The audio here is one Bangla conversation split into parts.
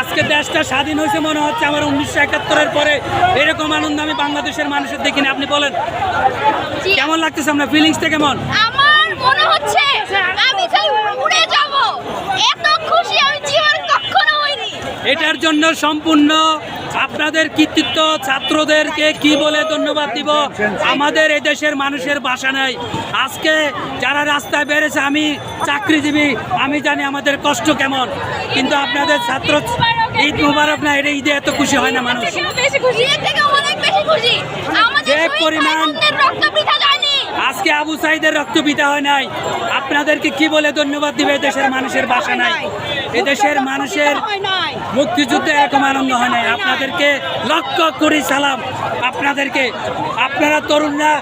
আজকে দেশটা স্বাধীন হয়েছে মনে হচ্ছে আমার উনিশশো একাত্তরের পরে এরকম আনন্দ আমি বাংলাদেশের মানুষের দেখিনি। আপনি বলেন কেমন লাগতেছে আপনার ফিলিংসটা কেমন? আমার মনে হচ্ছে আমি উড়ে যাব এত খুশি আমি জীবনে কখনো হইনি। এটার জন্য সম্পূর্ণ আপনাদের কৃতিত্ব ছাত্রদেরকে কি বলে ধন্যবাদ দিব? আমাদের এই দেশের মানুষের বাসা নাই। আজকে যারা রাস্তায় বেড়েছে আমি চাকরিজীবী আমি জানি আমাদের কষ্ট কেমন। কিন্তু আপনাদের ছাত্র ঈদ মুবারক না এটা ঈদে এত খুশি হয় না মানুষ। যে পরিমাণ- ভাই-বোনদের রক্ত বৃথা যায়নি আজকে আবু সাইদের রক্ত পিতা হয় নাই। আপনাদেরকে কি বলে ধন্যবাদ দিবে দেশের মানুষের বাসা নাই? এদেশের মানুষের মুক্তিযুদ্ধে এরকম আনন্দ হয় নাই। আপনাদেরকে লক্ষ কোটি সালাম। আপনাদেরকে আপনারা তরুণরা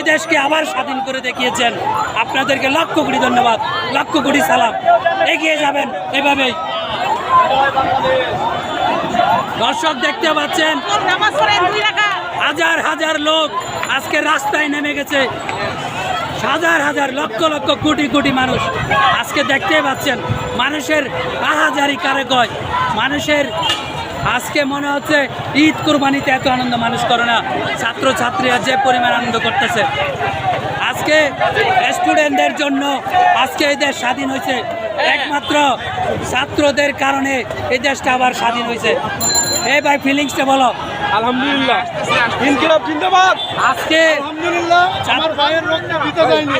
এদেশকে আবার স্বাধীন করে দেখিয়েছেন। আপনাদেরকে লক্ষ কোটি ধন্যবাদ লক্ষ কোটি সালাম। এগিয়ে যাবেন এভাবেই। দর্শক দেখতে পাচ্ছেন হাজার হাজার লোক আজকে রাস্তায় নেমে গেছে। হাজার হাজার লক্ষ লক্ষ কোটি কোটি মানুষ আজকে দেখতে পাচ্ছেন, মানুষের হাজারি কারে কয় মানুষের আজকে মনে হচ্ছে ঈদ কোরবানিতে এত আনন্দ মানুষ করে না। ছাত্র ছাত্রীরা যে পরিমাণ আনন্দ করতেছে। আজকে স্টুডেন্টদের জন্য আজকে এই দেশ স্বাধীন হয়েছে। একমাত্র ছাত্রদের কারণে এই দেশটা আবার স্বাধীন হয়েছে। এই ভাই ফিলিংসটা বলো আলহামদুলিল্লাহ। ইনকিলাব জিন্দাবাদ। আজকে আলহামদুলিল্লাহ আমার ভাইয়ের রক্ত দিতে যায়নি।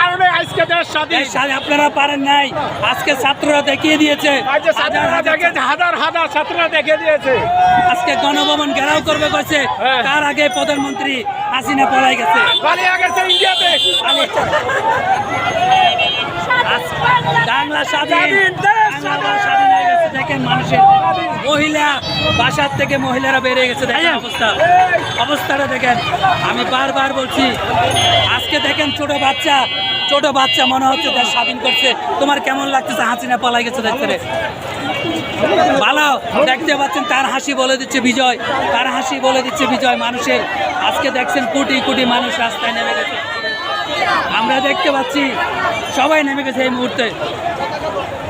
কারণে আজকে দেশ স্বাধীন। আপনারা পারেন নাই। আজকে ছাত্ররা দেখিয়ে দিয়েছে। হাজার হাজার হাজার হাজার ছাত্ররা দেখে দিয়েছে। আজকে গণভবন ঘেরাও করবে কইছে। হ্যাঁ। তার আগে প্রধানমন্ত্রী হাসিনা পলাই গেছে। পালিয়ে গেছে ইন্ডিয়াতে। বাংলা স্বাধীন। স্বাধীন হয়ে গেছে দেখেন মানুষের। মহিলা বাসার থেকে মহিলারা বেরিয়ে গেছে দেখেন অবস্থা। অবস্থাটা দেখেন আমি বারবার বলছি আজকে দেখেন ছোট বাচ্চা ছোট বাচ্চা মনে হচ্ছে দেশ স্বাধীন করছে। তোমার কেমন লাগতেছে? হাসিনা পালাই গেছে দেখতে ভালো দেখতে পাচ্ছেন তার হাসি বলে দিচ্ছে বিজয়। তার হাসি বলে দিচ্ছে বিজয় মানুষের। আজকে দেখছেন কোটি কোটি মানুষ রাস্তায় নেমে গেছে। আমরা দেখতে পাচ্ছি সবাই নেমে গেছে এই মুহূর্তে।